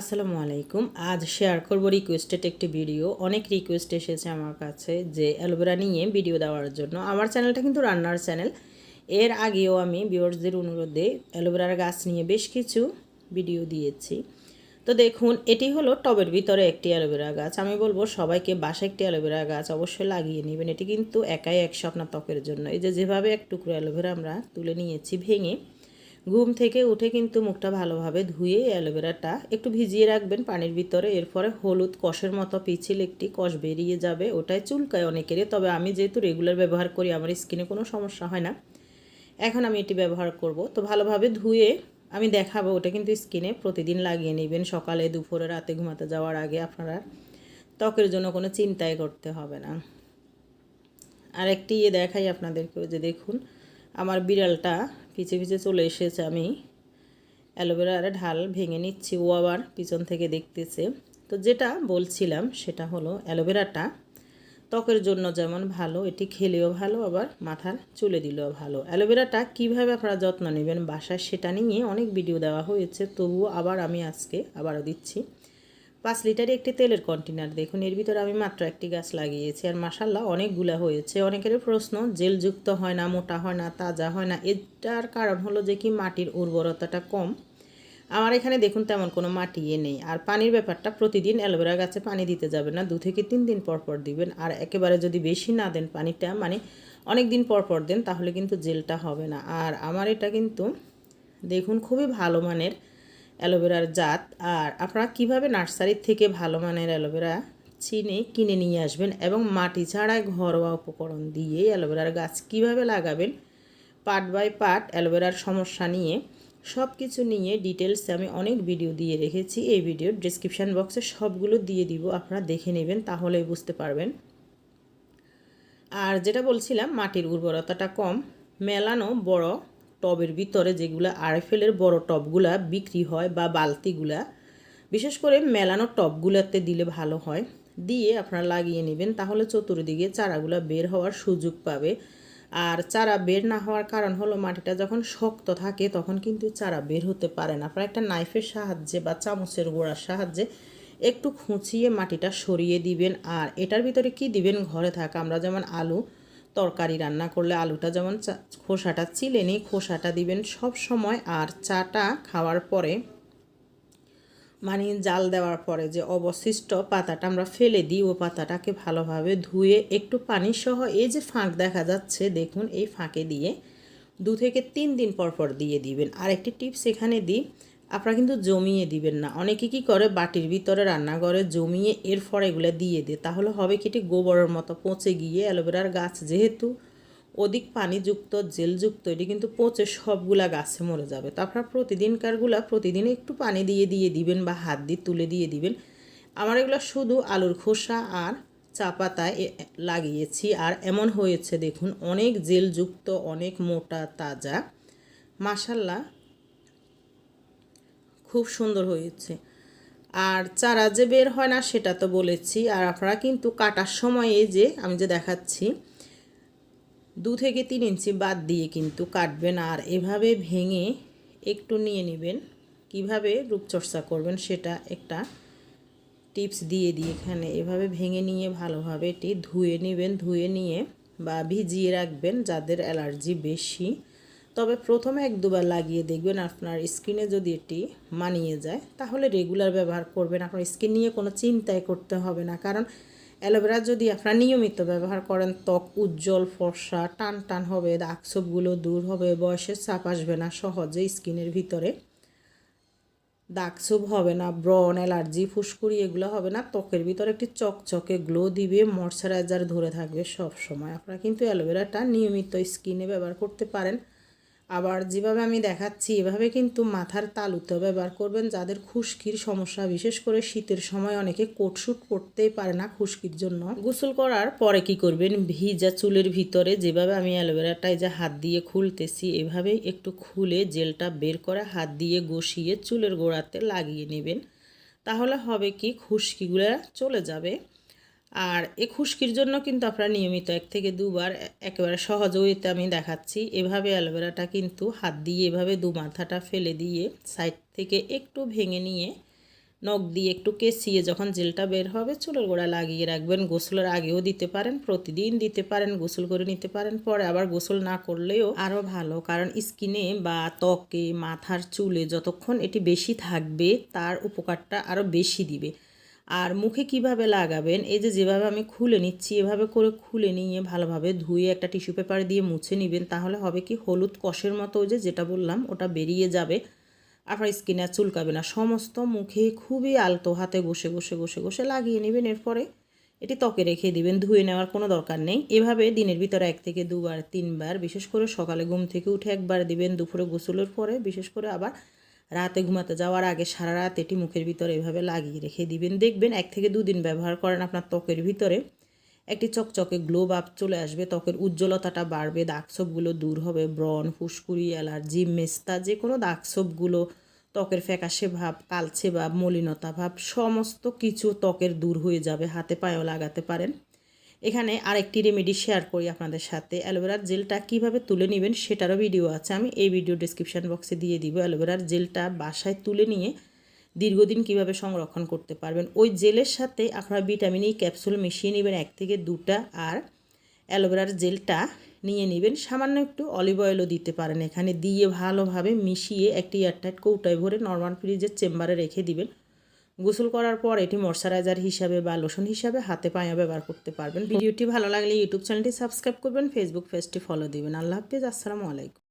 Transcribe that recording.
আসসালামু আলাইকুম। আজ শেয়ার করব রিকোয়েস্টেড একটি ভিডিও অনেক রিকোয়েস্ট এসেছে আমার কাছে যে অ্যালোভেরা নিয়ে ভিডিও দেওয়ার জন্য। আমার চ্যানেলটা কিন্তু রান্নার চ্যানেল এর আগেও আমি ভিউয়ার্সদের অনুরোধে অ্যালোভেরার গাছ নিয়ে বেশ কিছু ভিডিও দিয়েছি। তো দেখুন, এটি হলো টবের ভিতরে একটি অ্যালোভেরা গাছ। আমি বলব সবাইকে বাসায় একটি অ্যালোভেরা গাছ অবশ্যই লাগিয়ে নেবেন। এটি কিন্তু একাই একশো আপনার ত্বকের জন্য। এই যে যেভাবে এক টুকরো অ্যালোভেরা আমরা তুলে নিয়েছি ভেঙে ঘুম থেকে উঠে কিন্তু মুখটা ভালোভাবে ধুয়ে অ্যালোভেরাটা একটু ভিজিয়ে রাখবেন পানির ভিতরে। এরপরে হলুদ কষের মতো পিছিল একটি কষ বেরিয়ে যাবে। ওটাই চুলকায় অনেকেরই। তবে আমি যেহেতু রেগুলার ব্যবহার করি, আমার স্কিনে কোনো সমস্যা হয় না। এখন আমি এটি ব্যবহার করব। তো ভালোভাবে ধুয়ে আমি দেখাবো। ওটা কিন্তু স্কিনে প্রতিদিন লাগিয়ে নেবেন। সকালে, দুপুরে, রাতে ঘুমাতে যাওয়ার আগে আপনারা ত্বকের জন্য কোনো চিন্তাই করতে হবে না। আর একটি ইয়ে দেখাই আপনাদেরকে যে দেখুন। আমার বিড়ালটা পিছে পিছে চলে এসেছে আমি। অ্যালোভেরার ঢাল ভেঙে নিচ্ছি, ও আবার পিছন থেকে দেখতেছে। তো যেটা বলছিলাম সেটা হলো অ্যালোভেরাটা ত্বকের জন্য যেমন ভালো, এটি খেলেও ভালো, আবার মাথার চুলে দিলেও ভালো। অ্যালোভেরাটা কীভাবে আপনারা যত্ন নেবেন বাসায় সেটা নিয়ে অনেক ভিডিও দেওয়া হয়েছে, তবুও আবার আমি আজকে আবারও দিচ্ছি। পাঁচ লিটারে একটি তেলের কন্টেনার দেখুন, এর ভিতরে আমি মাত্র একটি গাছ লাগিয়েছি আর মাসাল্লাহ অনেকগুলা হয়েছে। অনেকের প্রশ্ন, জেলযুক্ত হয় না, মোটা হয় না, তাজা হয় না, এটার কারণ হলো যে কি মাটির উর্বরতাটা কম। আমার এখানে দেখুন, তেমন কোনো মাটি এ নেই। আর পানির ব্যাপারটা প্রতিদিন অ্যালোভেরা গাছে পানি দিতে যাবে না, দু থেকে তিন দিন পর পর দিবেন। আর একেবারে যদি বেশি না দেন পানিটা মানে অনেক দিন পর পর দেন, তাহলে কিন্তু জেলটা হবে না। আর আমার এটা কিন্তু, দেখুন, খুবই ভালো মানের অ্যালোভেরার জাত। আর আপনারা কীভাবে নার্সারির থেকে ভালো মানের অ্যালোভেরা চিনে, কিনে নিয়ে আসবেন এবং মাটি ছাড়াই ঘরোয়া উপকরণ দিয়ে অ্যালোভেরার গাছ কীভাবে লাগাবেন, পার্ট বাই পার্ট অ্যালোভেরার সমস্যা নিয়ে সব কিছু নিয়ে ডিটেলসে আমি অনেক ভিডিও দিয়ে রেখেছি। এই ভিডিওর ডিসক্রিপশান বক্সে সবগুলো দিয়ে দিব, আপনারা দেখে নেবেন, তাহলেই বুঝতে পারবেন। আর যেটা বলছিলাম, মাটির উর্বরতাটা কম, মেলানো বড় টবের ভিতরে যেগুলো আরএফএলের বড় টবগুলা বিক্রি হয় বা বালতিগুলা, বিশেষ করে মেলানো টবগুলাতে দিলে ভালো হয়। দিয়ে আপনারা লাগিয়ে নেবেন, তাহলে চতুর্দিকে চারাগুলো বের হওয়ার সুযোগ পাবে। আর চারা বের না হওয়ার কারণ হলো মাটিটা যখন শক্ত থাকে, তখন কিন্তু চারা বের হতে পারে না। আপনারা একটা নাইফের সাহায্যে বা চামচের গোড়ার সাহায্যে একটু খুঁচিয়ে মাটিটা সরিয়ে দিবেন। আর এটার ভিতরে কি দিবেন? ঘরে থাকা। আমরা যেমন আলু তরকারি রান্না করলে আলুটা যেমন খোসাটা চিলে নিই খোসাটা দিবেন সব সময় আর চাটা খাওয়ার পরে মানে জাল দেওয়ার পরে যে অবশিষ্ট পাতাটা আমরা ফেলে দিই, ও পাতাটাকে ভালোভাবে ধুয়ে একটু পানি সহ এই যে ফাঁক দেখা যাচ্ছে, দেখুন এই ফাঁকে দিয়ে দু থেকে তিন দিন পর পর দিয়ে দিবেন। আর একটি টিপস এখানে দিই আপনারা কিন্তু জমিয়ে দিবেন না। অনেকে কি করে? বাটির ভিতরে রান্নাঘরে জমিয়ে এরপর এগুলো দিয়ে দেয়। তাহলে হবে কি? গোবরের মতো পচে গিয়ে অ্যালোভেরার গাছ যেহেতু অধিক পানিযুক্ত, জেলযুক্ত, এটি কিন্তু পচে সবগুলা গাছে মরে যাবে। তো আপনারা প্রতিদিনকারগুলা প্রতিদিন একটু পানি দিয়ে দিয়ে দিবেন বা হাত দিয়ে তুলে দিয়ে দিবেন। আমার এগুলো শুধু আলুর খোসা আর চা পাতায় লাগিয়েছি। আর এমন হয়েছে দেখুন, অনেক জেলযুক্ত, অনেক মোটা, তাজা। মাসাল্লাহ খুব সুন্দর হয়েছে। আর চারা যে বের হয় না, সেটা তো বলেছি। আর আপনারা কিন্তু কাটার সময়ে যে, আমি যে দেখাচ্ছি, দু থেকে তিন ইঞ্চি বাদ দিয়ে কিন্তু কাটবেন। আর এভাবে ভেঙে একটু নিয়ে নেবেন। কীভাবে রূপচর্চা করবেন, সেটা একটা টিপস দিয়ে দিই এখানে। এভাবে ভেঙে নিয়ে ভালোভাবে এটি ধুয়ে নেবেন। ধুয়ে নিয়ে বা ভিজিয়ে রাখবেন যাদের অ্যালার্জি বেশি। তবে প্রথমে এক দুবার লাগিয়ে দেখবেন আপনার স্কিনে যদি এটি মানিয়ে যায়, তাহলে রেগুলার ব্যবহার করবেন। আপনার স্কিন নিয়ে কোনো চিন্তাই করতে হবে না। কারণ অ্যালোভেরা যদি আপনারা নিয়মিত ব্যবহার করেন, ত্বক উজ্জ্বল, ফর্সা টান টান হবে দাগছোপগুলো দূর হবে, বয়সের চাপ আসবে না, সহজে স্কিনের ভিতরে দাগছোপ হবে না ব্রন অ্যালার্জি, ফুসকুড়ি এগুলো হবে না। ত্বকের ভিতরে একটি চকচকে গ্লো দিবে, ময়শ্চারাইজার ধরে থাকবে সব সময় আপনারা কিন্তু অ্যালোভেরাটা নিয়মিত স্কিনে ব্যবহার করতে পারেন। আবার যেভাবে আমি দেখাচ্ছি, এভাবে কিন্তু মাথার তালুতেও ব্যবহার করবেন যাদের খুশকির সমস্যা, বিশেষ করে শীতের সময় অনেকে কোটশুট করতেই পারে না খুশকির জন্য। গোসল করার পরে কি করবেন? ভিজা চুলের ভিতরে যেভাবে আমি অ্যালোভেরাটাই যে হাত দিয়ে খুলতেছি এভাবে একটু খুলে জেলটা বের করে হাত দিয়ে গসিয়ে চুলের গোড়াতে লাগিয়ে নেবেন। তাহলে হবে কি, খুশকিগুলো চলে যাবে। আর এ খুশকির জন্য কিন্তু আপনারা নিয়মিত এক থেকে দুবার একেবারে সহজ ওয়েতে আমি দেখাচ্ছি। এভাবে অ্যালোভেরাটা কিন্তু হাত দিয়ে, এভাবে দু মাথাটা ফেলে দিয়ে সাইড থেকে একটু ভেঙে নিয়ে, নখ দিয়ে একটু কেসিয়ে যখন জেলটা বের হবে, চুলের গোড়া লাগিয়ে রাখবেন। গোসলের আগেও দিতে পারেন, প্রতিদিন দিতে পারেন, গোসল করে নিতে পারেন। পরে আবার গোসল না করলেও আরও ভালো, কারণ স্কিনে বা ত্বকে, মাথার চুলে যতক্ষণ এটি বেশি থাকবে, তার উপকারটা আরও বেশি দিবে। আর মুখে কীভাবে লাগাবেন, এই যে যেভাবে আমি খুলে নিচ্ছি, এভাবে করে খুলে নিয়ে ভালোভাবে ধুয়ে একটা টিস্যু পেপার দিয়ে মুছে নেবেন, তাহলে হবে কি হলুদ কষের মতো যে যেটা বললাম, ওটা বেরিয়ে যাবে। আপনার স্কিনে আর চুলকাবে না। সমস্ত মুখে খুবই আলতো হাতে ঘষে ঘষে ঘষে ঘষে লাগিয়ে নেবেন। এরপরে এটি ত্বকে রেখে দিবেন, ধুয়ে নেওয়ার কোনো দরকার নেই। এভাবে দিনের ভিতরে এক থেকে দুবার, তিনবার, বিশেষ করে সকালে ঘুম থেকে উঠে একবার দিবেন, দুপুরে গোসলের পরে, বিশেষ করে আবার রাতে ঘুমাতে যাওয়ার আগে সারা রাত এটি মুখের ভিতরে এভাবে লাগিয়ে রেখে দিবেন। দেখবেন এক থেকে দুদিন ব্যবহার করেন আপনার ত্বকের ভিতরে। একটি চকচকে গ্লো আপ চলে আসবে, ত্বকের উজ্জ্বলতাটা বাড়বে দাগছোপগুলো দূর হবে, ব্রণ, ফুসকুড়ি, অ্যালার্জি, মেস্তা যে কোনো দাগছোপগুলো ত্বকের ফ্যাকাশে ভাব কালছে ভাব, মলিনতা ভাব, সমস্ত কিছু ত্বকের দূর হয়ে যাবে, হাতে পায়েও লাগাতে পারেন। এখানে আরেকটি রেমেডি শেয়ার করি আপনাদের সাথে। অ্যালোভেরার জেলটা কীভাবে তুলে নেবেন সেটারও ভিডিও আছে। আমি এই ভিডিও ডিসক্রিপশান বক্সে দিয়ে দিব। অ্যালোভেরার জেলটা বাসায় তুলে নিয়ে দীর্ঘদিন কীভাবে সংরক্ষণ করতে পারবেন। ওই জেলের সাথে আপনারা ভিটামিন ই ক্যাপসুল মিশিয়ে নেবেন এক থেকে দুটা আর অ্যালোভেরার জেলটা নিয়ে নেবেন। সামান্য একটু অলিভ অয়েলও দিতে পারেন এখানে। দিয়ে ভালোভাবে মিশিয়ে একটি এয়ারটাইট কৌটায় ভরে নর্মাল ফ্রিজের চেম্বারে রেখে দিবেন। গোসল করার পর এটি ময়শ্চারাইজার হিসাবে বা লোশন হিসাবে হাতে পায়ে ব্যবহার করতে পারবেন। ভিডিওটি ভালো লাগলে ইউটিউব চ্যানেলটি সাবস্ক্রাইব করবেন ফেসবুক পেজটি ফলো দিবেন। আল্লাহ হাফিজ, আসসালামু আলাইকুম।